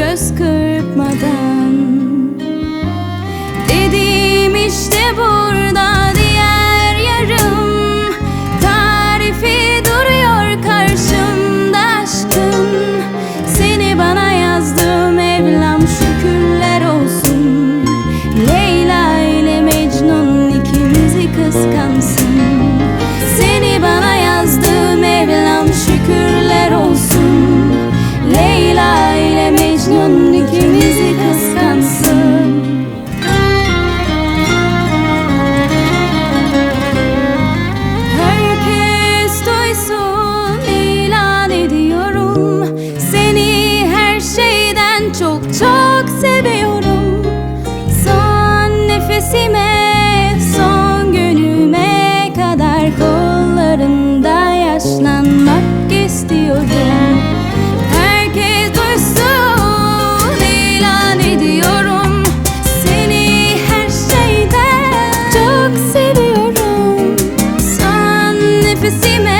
göz kırpmadan if you see me